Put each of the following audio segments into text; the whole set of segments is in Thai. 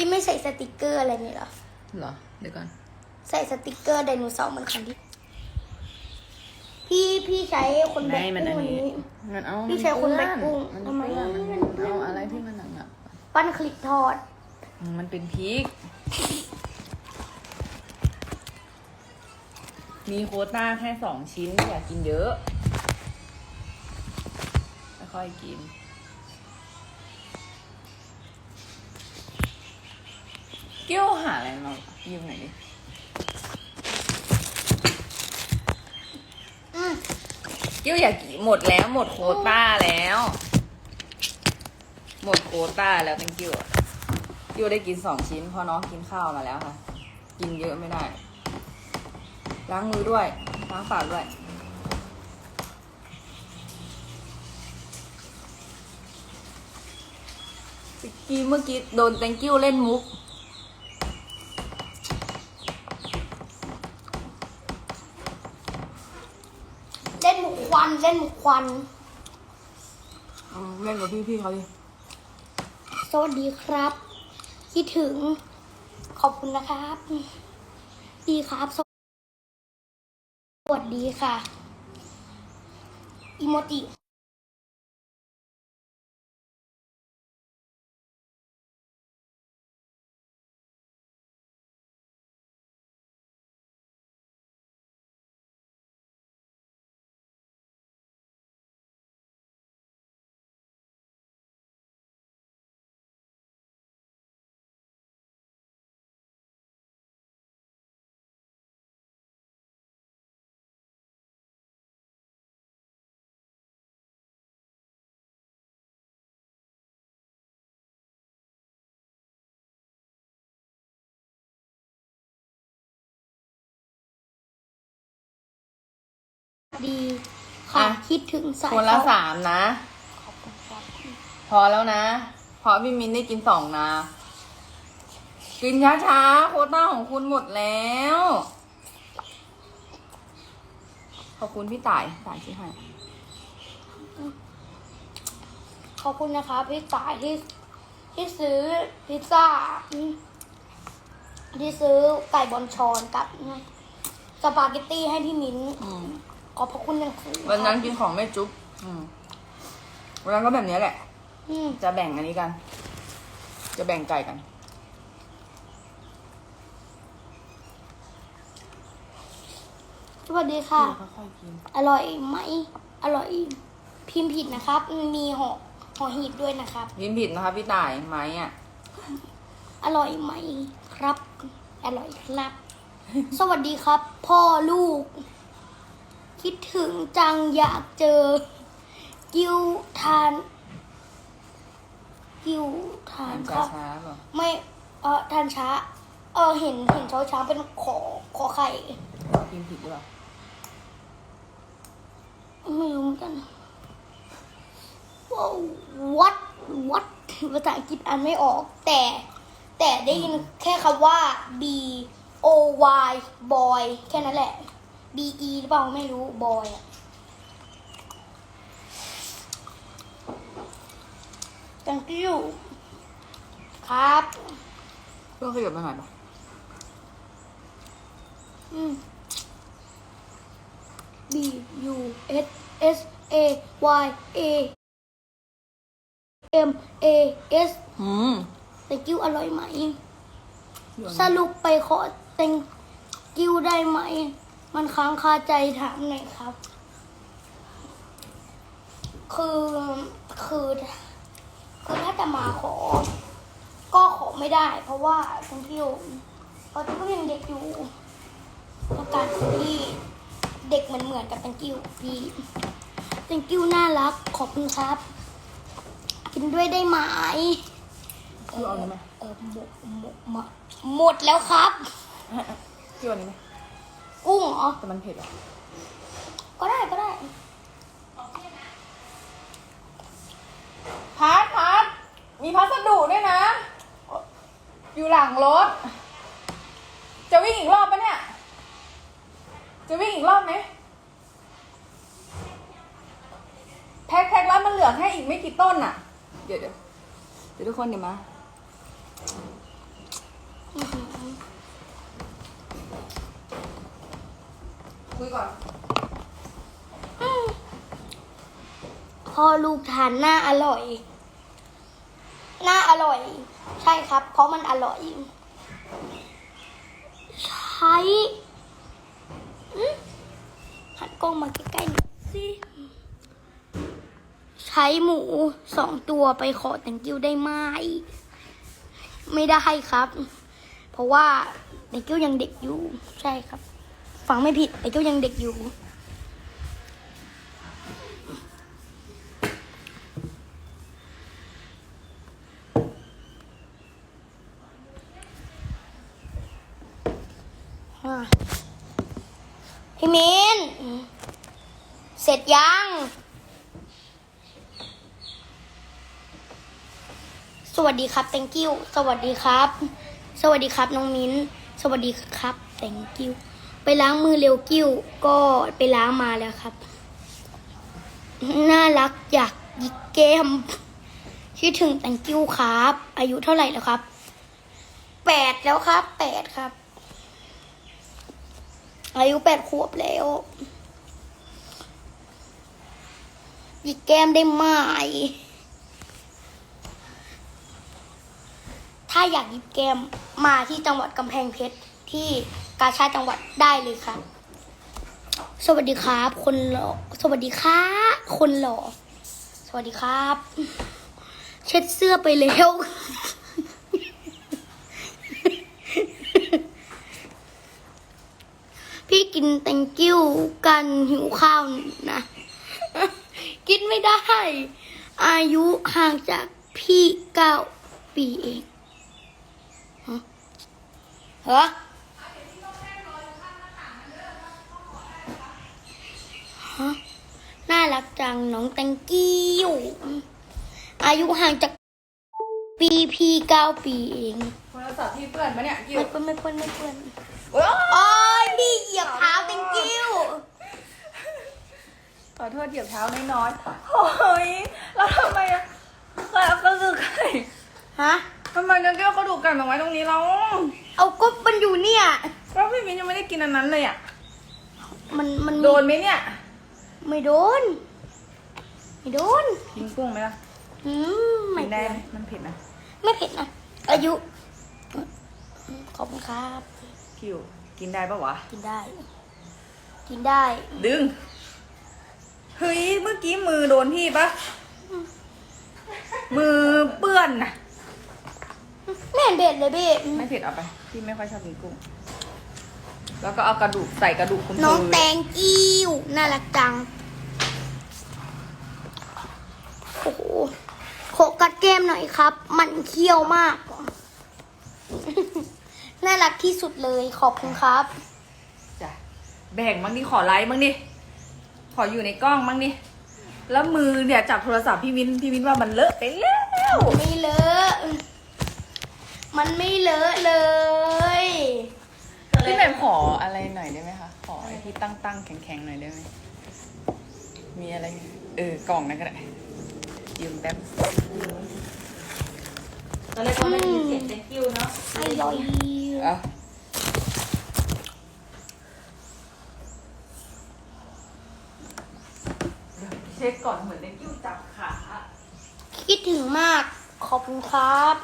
พี่ไม่ใส่สติกเกอร์อะไรนี่เหรอ เหรอ เดี๋ยวก่อน ใส่สติกเกอร์ไดโนเสาร์เหมันคันที่พี่พี่ใช้คนแบกไม่มันกุ้งอันวันนี้นี้มันเอาพี่ใช้คนแบกกุ้งมันทำไมเปื้อนมันเอาอะไรที่มันหนักๆปั้นคลิปทอด มันเป็นพริก มีโควต้าแค่สองชิ้นอยากกินเยอะค่อยๆกิน กี้วหาอะไรมายืมหน่อยดิอืมกี้วอยากกินหมดแล้ว หมดโควต้าแล้ว หมดโควต้าแล้วตั้งกิ้วอะกิ้วได้กินสองชิ้นเพราะน้องกินข้าวมาแล้วค่ะ กินเยอะไม่ได้ ล้างมือด้วย ล้างปากด้วยเมื่อกี้เมื่อกี้โดน thank you เล่นมุก ควันเล่นหมุกควันอืมเล่นกับพี่ๆเขาดิสวัสดีครับคิดถึง ขอบคุณนะครับ ดีครับ สวัสดีค่ะ อีโมจิ ดีค่ะอะ คิดถึงสายคนละเข้สามนะ ขอบคุณครับพอแล้วนะ เพราะพี่มินได้กินสองนะ กินช้าๆ โควต้าของคุณหมดแล้ว ขอบคุณพี่ต่ายต่ายที่ให้ ขอบคุณนะครับพี่สายที่ที่ซื้อพิซซ่าอืมที่ซื้อไก่บอลชอนกับสปาเกตตี้ให้พี่มิ้นอืม ขอบพระคุณอย่างสูงวันนั้นครับกินของแม่จุ๊บอืมวันนั้นก็แบบนี้แหละ อืมจะแบ่งอันนี้กัน จะแบ่งไก่กัน สวัสดีค่ะ ค่อยๆกิน อร่อยไหม อร่อย พิมพ์ผิดนะครับ มีห่อห่อหีบด้วยนะครับพิมพ์ผิดนะคะพี่ต่ายไหมอะ อร่อยไหมครับ อร่อยครับ สวัสดีครับ พ่อลูก คิดถึงจังอยากเจอ กิวทาน กิวทานทานครับช้าๆหรอไม่เออทานช้า เออเห็นเห็นเช้าช้างเป็นขอขอไข่พิมพ์ผิดหรือเปล่าไม่รู้เหมือนกันว้าววัดวัดภาษาอังกฤษอ่านไม่ออก แต่ แต่ได้ยินแค่คำว่า b o y boy แค่นั้นแหละ b e หรือเปล่าไม่รู้ boy อะ thank you ครับเพื่อนขยับมาหน่อยปะอืม B U S S A Y A M A S อืม thank you อร่อยไหมเดี๋ยวสนะรุปไปขอ thank you ได้ไหม มันค้างคาใจถามหน่อยครับ คือคือคือถ้าจะมาขอ ก็ขอไม่ได้ เพราะว่า thank you เพราะก็ยังเด็กอยู่ต้องการคนที่เด็กเหมือนเหมือนๆกับ thank you พี่ thank you น่ารักขอบคุณครับ กินด้วยได้ไหมพี่เอาอันนี้ไหมเออหมดหมดหมดหมดแล้วครับพี่เอาอันนี้ไหม กุ้งเหรอแต่มันเผ็ดอะก็ได้ก็ได้พัดพัดมีพัสดุด้วยนะ อยู่หลังรถ จะวิ่งอีกรอบปะเนี่ย จะวิ่งอีกรอบไหมแพ็คแพ็คแล้วมันเหลือแค่อีกไม่กี่ต้นน่ะ เดี๋ยวเดี๋ยวเดี๋ยวทุกคนเดี๋ยวมา คุยก่อน พ่อลูกทานหน้าอร่อย หน้าอร่อย ใช่ครับ เพราะมันอร่อย ใช้อืมหันกล้องมาใกล้ๆหน่อยสิ ใช้หมูสองตัวไปขอแต่งกิ้วได้ไหม ไม่ได้ครับ เพราะว่าแต่งกิ้วยังเด็กอยู่ ใช่ครับ ฟังไม่ผิดแต่งกิ้วยังเด็กอยู่อะพี่มิน เสร็จยัง สวัสดีครับ thank you สวัสดีครับ สวัสดีครับ น้องมิ้น สวัสดีครับ thank you ไปล้างมือเร็วกิ้วก็ไปล้างมาแล้วครับ น่ารักอยากหยิกเกมคิดถึง thank you ครับ อายุเท่าไหร่แล้วครับแปดแล้วครับแปดครับ อายุแปดขวบแล้วหยิกแก้มได้ไหมถ้าอยากหยิบแก้มมาที่จังหวัดกำแพงเพชรที่ กาชาดจังหวัดได้เลยครับสวัสดีครับ คนหล่อสวัสดีค่ะคนหล่อสวัสดีครับ เช็ดเสื้อไปแล้วพี่กิน thank you กันหิวข้าวนะ กินไม่ได้ อายุห่างจากพี่เก้าปีเองฮะ น่ารักจังน้อง thank you อายุห่างจากปีพี่เก้าปีเองโทรศัพท์พี่เพื่อนปะเนี่ยกิ้วไม่เพื่อนไม่เพื่อนไม่เพื่อนโอ๊ยโอ้ยพี่เหยียบเท้า thank you ขอโทษเหยียบเท้าน้อยๆโอ้ยแล้วทำไมอะใครเอากระดูกไก่ฮะทำไมกันแก้วกระดูกไก่มาไว้ตรงนี้เราเอาก็มันอยู่เนี่ยแล้วพี่มิ้นยังไม่ได้กินอันนั้นเลยอะมันมันมีโดนไหมเนี่ย ไม่โดน ไม่โดน กินกุ้งไหมล่ะอืมไม่กินได้ได้ไหมมันเผ็ดนะไม่เผ็ดนะ อายุ ขอบคุณครับ คิวกินได้ปะวะ กินได้ กินได้ ดึง เฮ้ย เมื่อกี้มือโดนพี่ปะ มือเปื้อนน่ะ ไม่เห็นเผ็ดเลยพี่ ไม่เผ็ดเอาไป พี่ไม่ค่อยชอบกินกุ้ง แล้วก็เอากระดูกใส่กระดูกคุณน้องครูแตงกิ้วน่ารักจัง โอ้โหโขกกัดแก้มหน่อยครับ มันเคี้ยวมาก น่ารักที่สุดเลยขอบคุณครับจ้ะแบ่งบ้างดิขอไลค์บ้างดิขออยู่ในกล้องบ้างดิแล้วมือเนี่ยจับโทรศัพท์พี่วินพี่วินว่ามันเลอะไปแล้ว ไม่เลอะ มันไม่เลอะเลย พี่แหม่มขออะไรหน่อยได้ไหมคะ ขอไอ้ที่ตั้งตั้งๆแข็งๆหน่อยได้ไหม มีอะไร เออกล่องนั้นก็ได้ยืมแป๊บตอนแรกก็ไม่ได้ยินเสียง thank you เนาะอร่อยเอาเดี๋ยวเช็คก่อนเหมือนในกิ้วจับขา คิดถึงมาก ขอบคุณครับ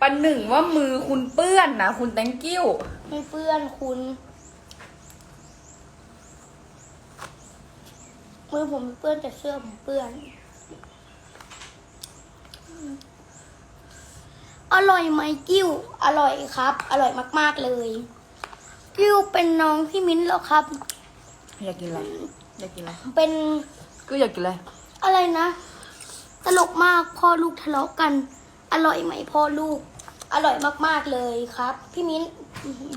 ปันหนึ่งว่ามือคุณเปื้อนนะคุณ thank you ไม่เปื้อนคุณ มือผมไม่เปื้อนแต่เสื้อผมเปื้อน อร่อยไหมกิ้ว อร่อยครับ อร่อยมาก ๆเลย กิ้วเป็นน้องพี่มิ้นแล้วครับ อยากกินอะไร อยากกินอะไร เป็นก็อยากกินอะไร อะไรนะ ตลกมากพ่อลูกทะเลาะกัน อร่อยไหมพ่อลูก อร่อยมากๆเลยครับ พี่มิ้น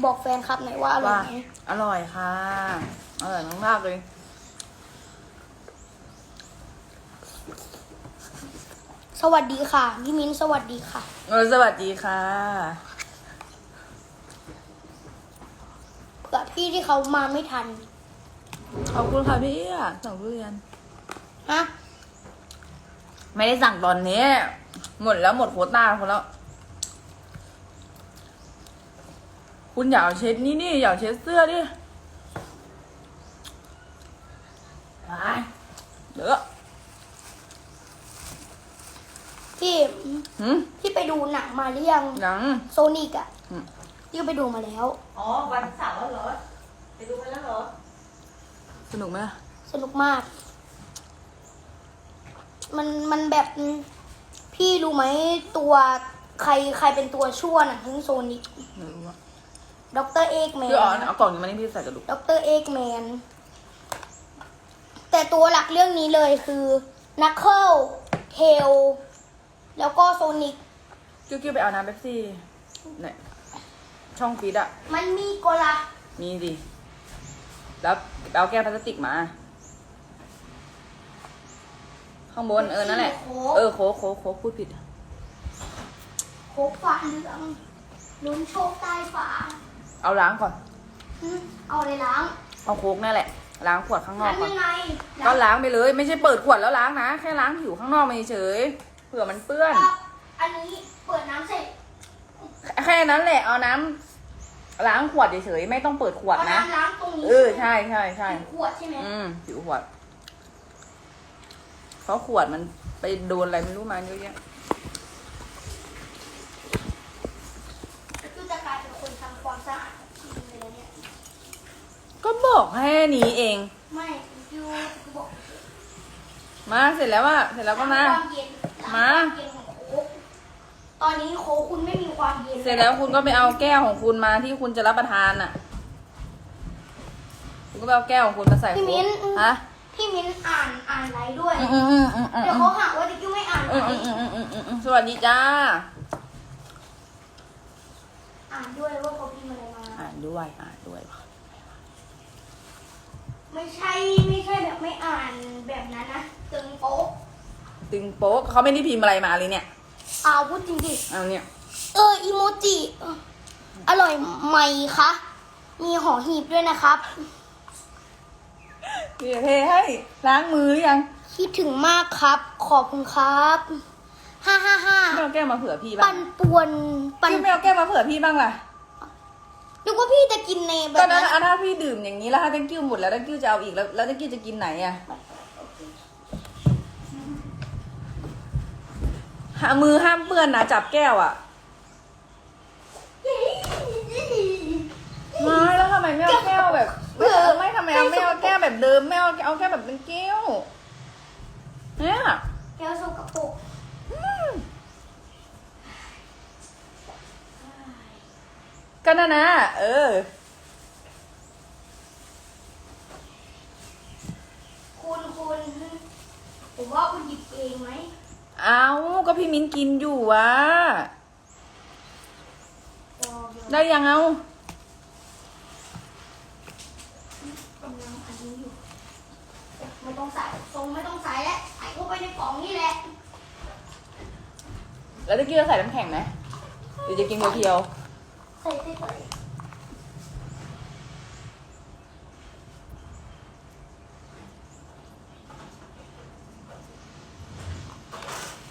บอกแฟนครับหน่อยว่าอร่อว่ายไหมอร่อยค่ะ อร่อยมากๆเลยสวัสดีค่ะ พี่มิ้นสวัสดีค่ะเออสวัสดีค่ะเผื่อพี่ที่เขามาไม่ทัน ขอบคุณค่ะพี่อะสั่งทุเรียนฮะไม่ได้สั่งตอนนี้ หมดแล้วหมดโควต้าคนแล้ว คุณอย่าเอาเช็ดนี่นี่อย่าเอาเช็ดเสื้อดิไปเด้อพี่หืมพี่ไปดูหนังมาหรือยังยัง โซนิกอะอืม พี่ก็ไปดูมาแล้ว อ๋อ วันเสาร์แล้วเหรอ ไปดูกันแล้วเหรอ สนุกไหมล่ะสนุกมาก มันมันแบบ พี่รู้ไหมตัวใครใครเป็นตัวชั่วหนังทั้งโซนิกไม่รู้อะด็อกเตอร์เอกแมคืออ๋อนเอากล่องนี้มาให้พี่ใส่กระดูกด็อกเตอร์เอกแมน แต่ตัวหลักเรื่องนี้เลยคือนักเคิลเทลแล้วก็โซนิก กิ้วกิ้วไปเอาน้ำเป๊ปซี่เนี่ยช่องฟีดอะมันมีโกลามีดิแล้วเอาแก้วพลาสติกมา ข้างบนเออนั่นแหละ เออโคกโคกโคกพูดผิด โคกฝาเหลืองลุ้นโชคใต้ฝาเอาล้างก่อน อืมเอาเลยล้างเอาโคกนั่นแหละ ล้างขวดข้างนอกทำก่อนยังไงก็ล้างไปเลย ไม่ใช่เปิดขวดแล้วล้างนะ แค่ล้างผิวข้างนอกมาเฉยๆเผื่อมันเปื้อน ครับอันนี้เปิดน้ำเสร็จแค่นั้นแหละเอาน้ำล้างขวดเฉยๆไม่ต้องเปิดขวดเอานะ น้ำล้างตรงนี้เออใช่ใช่ใช่ เป็นขวดใช่ไหม อืมผิวขวด เพราะขวดมันไปโดนอะไรไม่รู้มาเยอะแยะคือจะกลายเป็นคนทำความสะอาดทีมเลยนะเนี่ย ก็บอกแค่นี้เอง ไม่ยูกูบอกมาเสร็จแล้วอะเสร็จแล้วก็มา ความเย็นมา ความเย็นของโค้กตอนนี้โค้กคุณไม่มีความเย็นเสร็จแล้วคุณก็ไปเอาแก้วของคุณมาที่คุณจะรับประทานอะคุณก็ไปเอาแก้วของคุณมาใส่พี่มิ้นโค้กฮะ พี่มิ้นอ่านอ่านไลฟ์ด้วยอืมอืมอืมอืมอืมเดี๋ยวเขาหาว่าดิคิวไม่อ่านอืมไลอืมฟ์อืมอืมอืมอืมสวัสดีจ้า อ่านด้วยว่าเขาพิมพ์อะไรมา อ่านด้วยอ่านด้วยไม่ใช่ไม่ใช่แบบไม่อ่านแบบนั้นนะตึงโป๊ะตึงโป๊กเขาไม่ได้พิมพ์อะไรมาเลยเนี่ยอ้าวพูดจริงดิ เอาเนี่ย เอออีโมจิ อร่อยไหมคะ มีหอหีบด้วยนะครับ เดี๋ยวเทให้ล้างมือหรือยังคิดถึงมากครับ ขอบคุณครับห้าห้าห้าไม่เอาแก้วมาเผื่อพี่บ้าปังนป่วนปันพี่ไม่เอาแก้วมาเผื่อพี่บ้างล่ะ นึกว่าพี่จะกินในแบตบอนนั้นั้นนอะถ้าพี่ดื่มอย่างนี้แล้วถ้าตั้งกิ้วหมดแล้วตั้งกิ้วจะเอาอีกแล้วแล้วตั้งกิ้วจะกินไหนอะหามือห้ามเปื้อนนะจับแก้วอะไม่แล้วทำไมไม่เอาแก้วแบบไม่ เอาไม่ทำไมเอาไม่เอาแก้วแบบเดิมไม่เอาเอาแก้วแบบตั้งกิ้วเนี่ยแก้วสกปรกก็นั่นนะเออคุณคุณผมว่าคุณหยิบเองไหมเอาก็พี่มิ้นกินอยู่วะเดี๋ยวเดี๋ยวได้ยังเอา กำลังอันนี้อยู่ ไม่ต้องใส่ทรงไม่ต้องใส่แล้วใส่เข้าไปในกล่องนี่แหละ แล้วตะกี้เราใส่น้ำแข็งไหมหรือจะกินเพียวใส่ใส่ใส่ๆ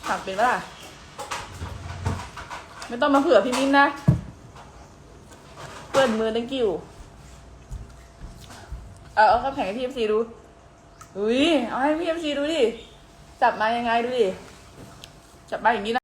ถักเป็นปะล่ะ ไม่ต้องมาเผื่อพี่มิ้นนะ เปิดมือตั้งกิ้ว เอาเอาข้าวแข็งให้พี่เอฟซีดู อุ้ยเอาให้พี่เอ็มซีดูดิ จับมายังไงดูดิ จับมาอย่างนี้นะ